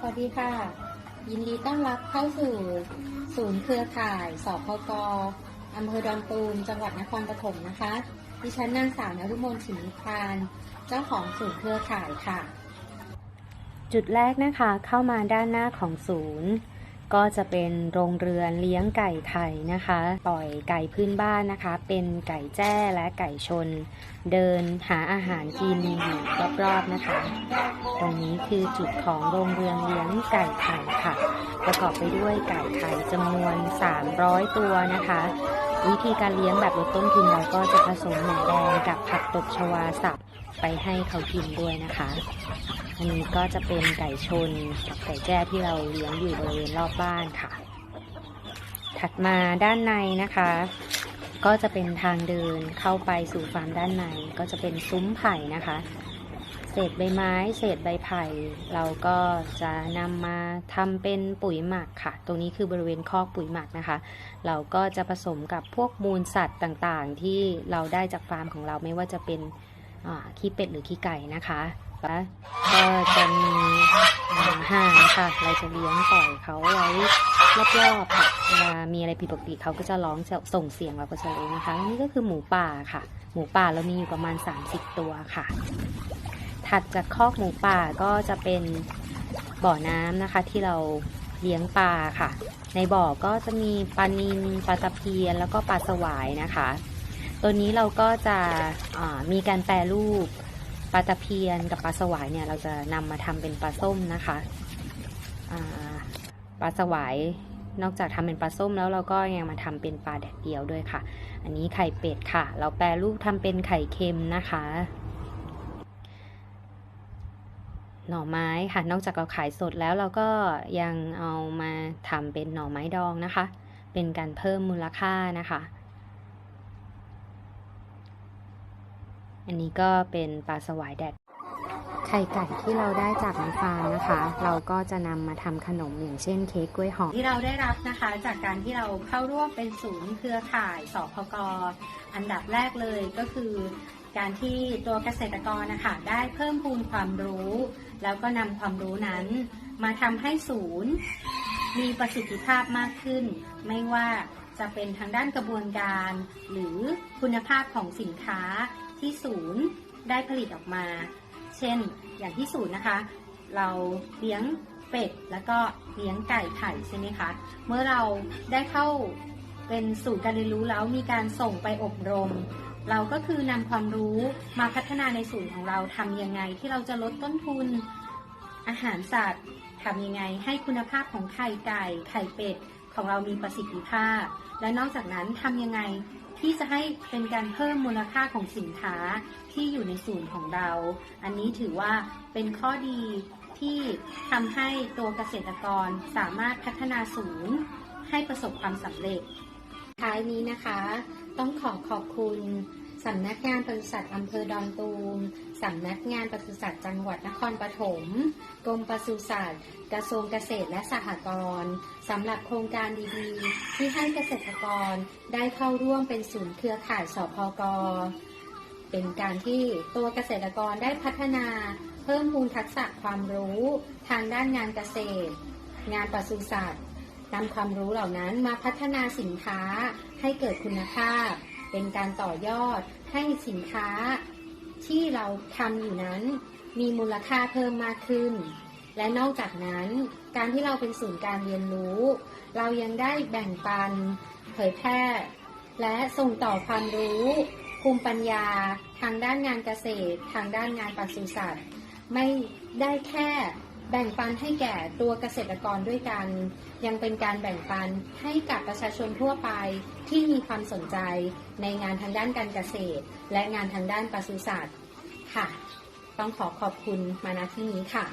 สวัสดีค่ะ ยินดีต้อนรับเข้าสู่ศูนย์เครือข่ายสพกอำเภอดอนตูมจังหวัดนครปฐมนะคะ ดิฉันนางสาวนฤมลสินนิพาน เจ้าของศูนย์เครือข่ายค่ะ จุดแรกนะคะเข้ามาด้านหน้าของศูนย์ ก็จะเป็นโรงเรือนเลี้ยงไก่ไข่นะคะ ปล่อยไก่พื้นบ้านนะคะ เป็นไก่แจ้และไก่ชน เดินหาอาหารกินอยู่รอบๆนะคะ ตรงนี้คือจุดของโรงเรือนเลี้ยงไก่ไข่ค่ะ ประกอบไปด้วยไก่ไข่จำนวน 300 ตัวนะคะ วิธีการเลี้ยงแบบลดต้นทุนเราก็จะผสมหมูแดงกับผักตบชวาสับไปให้เขากินด้วยนะคะ อันนี้ก็จะเป็นไก่ชนกับไก่แจ้ที่เราเลี้ยงอยู่บริเวณรอบบ้านค่ะ ถัดมาด้านในนะคะ ก็จะเป็นทางเดินเข้าไปสู่ฟาร์มด้านใน ก็จะเป็นซุ้มไผ่นะคะ เศษใบไม้ เศษใบไผ่ เราก็จะนำมาทำเป็นปุ๋ยหมักค่ะ ตรงนี้คือบริเวณคอกปุ๋ยหมักนะคะ เราก็จะผสมกับพวกมูลสัตว์ต่างๆ ที่เราได้จากฟาร์มของเราไม่ว่าจะเป็นขี้เป็ดหรือขี้ไก่นะคะ แล้วก็จะมีห่านค่ะ เราจะเลี้ยงปล่อยเขาไว้รอบๆค่ะเวลามีอะไรผิดปกติเขาก็จะร้องจะส่งเสียงเราก็จะรู้นะคะนี่ก็คือหมูป่าค่ะ หมูป่าเรามีอยู่ประมาณ 30 ตัวค่ะ ถัดจากคอกหมูป่าก็จะเป็นบ่อน้ำนะคะ ที่เราเลี้ยงปลาค่ะ ในบ่อก็จะมีปลานิลปลาตะเพียนแล้วก็ปลาสวายนะคะ ตัวนี้เราก็จะมีการแปรรูป ปลาตะเพียนกับปลาสวายเนี่ยเราจะนำมาทำเป็นปลาส้มนะคะปลาสวายนอกจากทำเป็นปลาส้มแล้วเราก็ยังมาทำเป็นปลาแดดเดียวด้วยค่ะ อันนี้ไข่เป็ดค่ะ เราแปรรูปทำเป็นไข่เค็มนะคะ หน่อไม้ค่ะ นอกจากเราขายสดแล้วเราก็ยังเอามาทำเป็นหน่อไม้ดองนะคะ เป็นการเพิ่มมูลค่านะคะ อันนี้ก็เป็นปลาสวายแดด ไข่ไก่ที่เราได้จากในฟาร์มนะคะ เราก็จะนำมาทำขนมอย่างเช่นเค้กกล้วยหอมที่เราได้รับนะคะ จากการที่เราเข้าร่วมเป็นศูนย์เครือข่ายสพกอันดับแรกเลยก็คือการที่ตัวเกษตรกรนะคะได้เพิ่มพูนความรู้ แล้วก็นำความรู้นั้น มาทำให้ศูนย์ มีประสิทธิภาพมากขึ้น ไม่ว่าจะเป็นทางด้านกระบวนการ หรือคุณภาพของสินค้า ที่ศูนย์ได้ผลิตออกมา เช่น อย่างที่ศูนย์นะคะ เราเลี้ยงเป็ดแล้วก็เลี้ยงไก่ไข่ใช่ไหมคะ เมื่อเราได้เข้าเป็นศูนย์การเรียนรู้แล้วมีการส่งไปอบรม เราก็คือนำความรู้มาพัฒนาในศูนย์ของเราทำยังไง ที่เราจะลดต้นทุนอาหารสัตว์ทำยังไงให้คุณภาพของไข่ไก่ไข่เป็ด ของเรามีประสิทธิภาพ และนอกจากนั้นทำยังไงที่จะให้เป็นการเพิ่มมูลค่าของสินค้าที่อยู่ในศูนย์ของเรา อันนี้ถือว่าเป็นข้อดีที่ทำให้ตัวเกษตรกรสามารถพัฒนาศูนย์ให้ประสบความสำเร็จท้ายนี้นะคะ ต้องขอขอบคุณ สำนักงานปศุสัตว์อำเภอดอนตูม สำนักงานปศุสัตว์จังหวัดนครปฐม กรมปศุสัตว์ กระทรวงเกษตรและสหกรณ์สำหรับโครงการดีๆ ที่ให้เกษตรกรได้เข้าร่วมเป็นศูนย์เครือข่ายสพก เป็นการที่ตัวเกษตรกรได้พัฒนา เพิ่มพูนทักษะความรู้ ทางด้านงานเกษตร งานปศุสัตว์นำความรู้เหล่านั้นมาพัฒนาสินค้าให้เกิดคุณภาพ เป็นการต่อยอด ให้สินค้าที่เราทำอยู่นั้น มีมูลค่าเพิ่มมากขึ้น และนอกจากนั้น การที่เราเป็นศูนย์การเรียนรู้ เรายังได้แบ่งปัน เผยแพร่ และส่งต่อความรู้ภูมิปัญญา ทางด้านงานเกษตร ทางด้านงานปศุสัตว์ ไม่ได้แค่ แบ่งปันให้แก่ตัวเกษตรกรด้วยกัน ยังเป็นการแบ่งปันให้กับประชาชนทั่วไปที่มีความสนใจในงานทางด้านการเกษตร และงานทางด้านปศุสัตว์ค่ะ ต้องขอขอบคุณมาณที่นี้ค่ะ